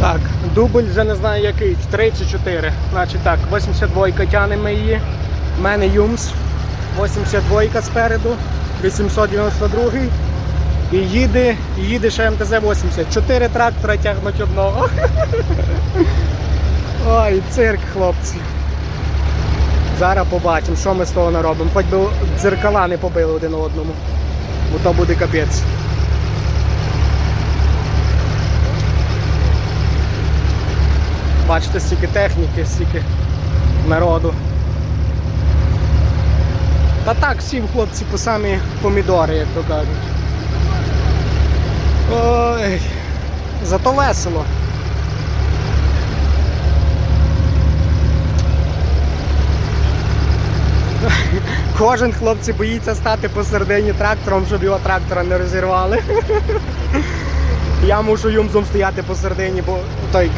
Так, дубль вже не знаю який, 3 чи 4. Значить так, 82 тянемо її. У мене Юмс. 82 спереду, 892 і їде, і їде ще МТЗ-80. Чотири трактора тягнуть одного. Ой, цирк, хлопці. Зараз побачимо, що ми з того наробимо. Хоч би дзеркала не побили один одному. Бо то буде капець. Бачите, стільки техніки, стільки народу. Та так, сів хлопці по самі помідори, як то кажуть. Ой, зато весело. Кожен хлопці боїться стати посередині трактором, щоб його трактора не розірвали. Я мушу юмзом стояти посередині, бо той